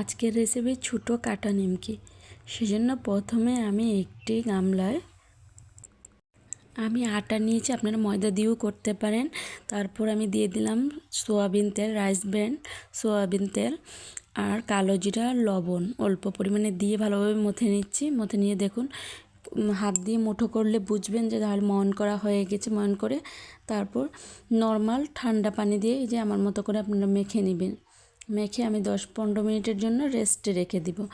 আজকের রেসিপি ছোটো কাটা নিমকি। সেজন্য প্রথমে আমি একটি গামলায় আমি আটা নিয়েছি, আপনারা ময়দা দিয়েও করতে পারেন। তারপর আমি দিয়ে দিলাম সোয়াবিন তেল রাইস ব্র্যান্ড সোয়াবিন তেল আর কালো জিরা, লবণ। অল্প পরিমাণে দিয়ে ভালোভাবে মথে নিচ্ছি। মথে নিয়ে দেখুন হাত দিয়ে মুঠো করলে বুঝবেন যে তাহলে ময়ন করা হয়ে গেছে ময়ন করে। তারপর নর্মাল ঠান্ডা পানি দিয়ে এই যে আমার মতো করে আপনারা মেখে নেবেন। মেখে আমি দশ পনেরো মিনিটের জন্য রেস্টে রেখে দিব।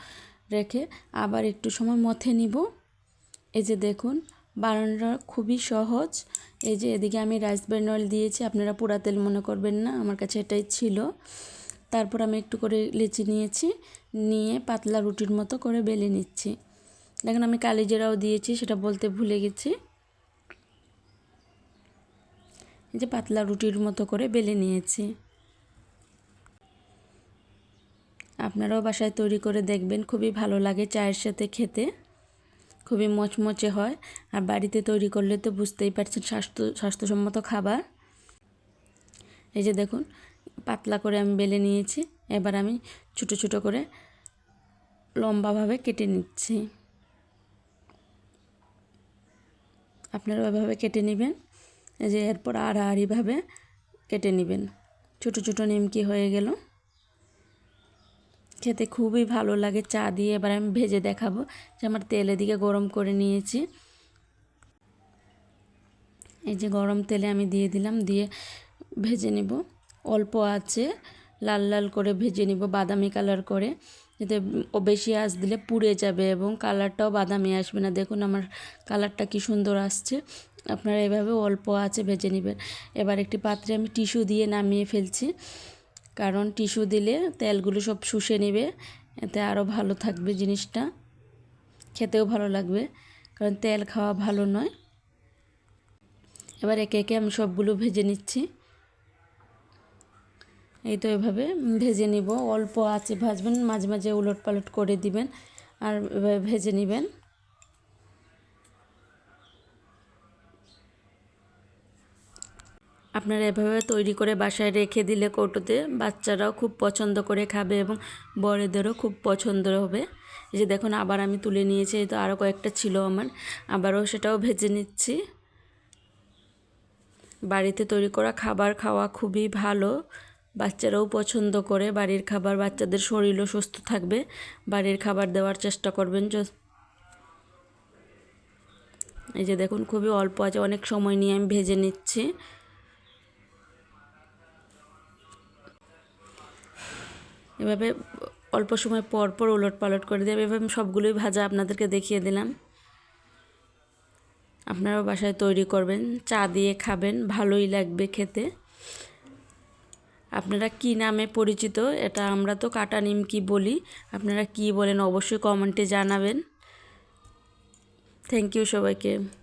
রেখে আবার একটু সময় মথে নিব। এই যে দেখুন, বানানোটা খুবই সহজ। এই যে এদিকে আমি রাইস ব্র্যান্ড অয়েল দিয়েছি, আপনারা পোড়া তেল মনে করবেন না, আমার কাছে এটাই ছিল। তারপর আমি একটু করে লিচি নিয়েছি, নিয়ে পাতলা রুটির মতো করে বেলে নিচ্ছি। দেখেন, আমি কালিজিরাও দিয়েছি, সেটা বলতে ভুলে গেছি। এই যে পাতলা রুটির মতো করে বেলে নিয়েছি। আপনারাও বাসায় তৈরি করে দেখবেন, খুবই ভালো লাগে চায়ের সাথে খেতে। খুবই মচমচে হয়। আর বাড়িতে তৈরি করলে তো বুঝতেই পারছেন স্বাস্থ্য, স্বাস্থ্যসম্মত খাবার। এই যে দেখুন, পাতলা করে আমি বেলে নিয়েছি। এবার আমি ছোটো ছোটো করে লম্বাভাবে কেটে নিচ্ছি। আপনারা ওইভাবে কেটে নেবেন। এই যে এরপর আড়াআড়িভাবে কেটে নেবেন। ছোটো ছোটো নিমকি হয়ে গেল। খেতে খুবই ভালো লাগে। চা দিয়ে এবার আমি ভেজে দেখাবো যে আমার তেল এদিকে গরম করে নিয়েছি। এই যে গরম তেলে আমি দিয়ে দিলাম, দিয়ে ভেজে নিব। অল্প আছে, লাল লাল করে ভেজে নিব, বাদামি কালার করে। যাতে বেশি আঁচ দিলে পুড়ে যাবে এবং কালারটাও বাদামি আসবে না। দেখুন আমার কালারটা কি সুন্দর আসছে। আপনারা এভাবে অল্প আছে ভেজে নেবেন। এবার একটি পাত্রে আমি টিস্যু দিয়ে নামিয়ে ফেলছি। কারণ টিস্যু দিলে তেলগুলো সব শুষে নেবে, এতে আরও ভালো থাকবে জিনিসটা। খেতেও ভালো লাগবে, কারণ তেল খাওয়া ভালো নয়। এবার একে একে আমি সবগুলো ভেজে নিচ্ছি। এই তো এভাবে ভেজে নিব। অল্প আছে ভাজবেন, মাঝে মাঝে উলট পালট করে দিবেন, আর ভেজে নেবেন। আপনারা এভাবে তৈরি করে বাসায় রেখে দিলে কৌটোতে বাচ্চারাও খুব পছন্দ করে খাবে এবং বড়দেরও খুব পছন্দ হবে। এই যে দেখুন, আবার আমি তুলে নিয়েছি, এই তো আরও কয়েকটা ছিল আমার। আবারও সেটাও ভেজে নিচ্ছি। বাড়িতে তৈরি করা খাবার খাওয়া খুবই ভালো। বাচ্চারাও পছন্দ করে, বাড়ির খাবার বাচ্চাদের শরীরও সুস্থ থাকবে। বাড়ির খাবার দেওয়ার চেষ্টা করবেন এই যে দেখুন, খুবই অল্প আছে, অনেক সময় নিয়ে আমি ভেজে নিচ্ছি। এভাবে অল্প সময় পর পর উলট পালট করে দেবে। এভাবে সবগুলোই ভাজা আপনাদেরকে দেখিয়ে দিলাম। আপনারাও বাসায় তৈরি করবেন, চা দিয়ে খাবেন, ভালোই লাগবে খেতে। আপনারা কি নামে পরিচিত এটা আমরা তো কাটা নিমকি বলি। আপনারা কি বলেন অবশ্যই কমেন্টে জানাবেন। থ্যাংক ইউ সবাইকে।